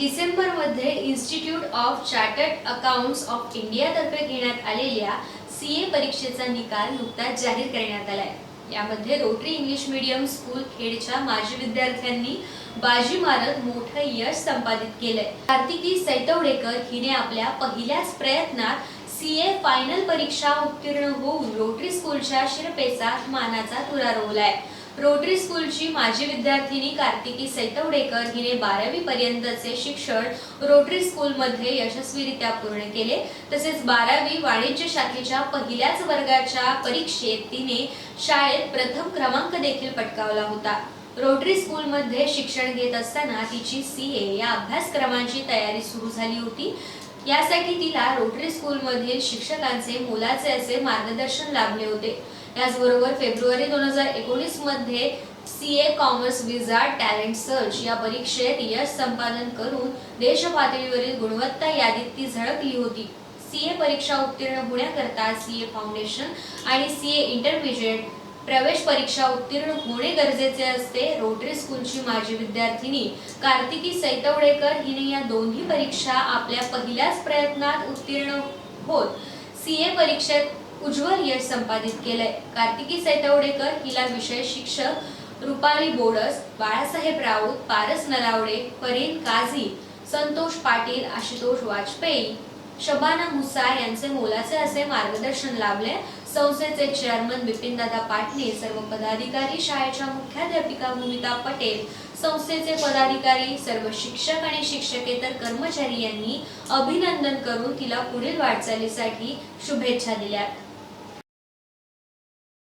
डिसेंबरमध्ये institute of chartered accounts of इंडियातर्फे घेण्यात आलेल्या सी ए परीक्षेचा निकाल नुकताच जाहीर करण्यात आलाय. यामध्ये रोटरी इंग्लिश मीडियम स्कूल खेडच्या माजी विद्यार्थ्यांनी बाजी मारत मोठं यश संपादित केलंय. कार्तिकी सैतवडेकर हिने आपल्या पहिल्याच प्रयत्नात सी ए फायनल परीक्षा उत्तीर्ण होऊन रोटरी स्कूलच्या शिरपेचात मानाचा तुरा रोवलाय. रोटरी स्कूलची माजी विद्यार्थिनी कार्तिकी सैतवडेकर हिने बारावी पर्यंतचे शिक्षण रोटरी स्कूलमध्ये यशस्वीरित्या पूर्ण केले. तसेच बारावी वाणिज्य शाखेच्या पहिल्याच वर्गाच्या परीक्षेत तिने शाळेत प्रथम क्रमांक देखील पटकावला होता. रोटरी स्कूलमध्ये शिक्षण घेत असताना तिची सी ए या अभ्यासक्रमांची तयारी सुरू झाली होती. यासाठी तिला रोटरी स्कूलमधील शिक्षकांचे मोलाचे असे मार्गदर्शन लाभले होते. याचबरोबर फेब्रुवारी दोन हजार एकोणीसमध्ये सी ए कॉमर्स विजा टॅलेंट सर्च या परीक्षेत यश संपादन करून देश पातळीवरील गुणवत्ता यादीत ती झळकली होती. सी ए परीक्षा उत्तीर्ण होण्याकरता सी ए फाउंडेशन आणि सी ए इंटरमिजिएट प्रवेश परीक्षा उत्तीर्ण होणे गरजेचे असते रोटरी स्कूलची माजी विद्यार्थिनी कार्तिकी सैतवडेकर हिने या दोन्ही परीक्षा आपल्या पहिल्याच प्रयत्नात उत्तीर्ण होत. सी ए परीक्षेत उज्ज्वल यश संपादित केलंय. कार्तिकी सैतवडेकर हिला विषय शिक्षक रुपाली बोडस बाळासाहेब राऊत पारस नलावडे फरीन काझी संतोष पाटील आशुतोष वाजपेयी शबाना मुसार यांचे मोलाचे असे मार्गदर्शन लाभले. संस्थेचे चेअरमन बिपिनदादा पाटणे सर्व पदाधिकारी शाळेच्या मुख्याध्यापिका भूमिता पटेल संस्थेचे पदाधिकारी सर्व शिक्षक आणि शिक्षकेतर कर्मचारी यांनी अभिनंदन करून तिला पुढील वाटचालीसाठी शुभेच्छा दिल्या.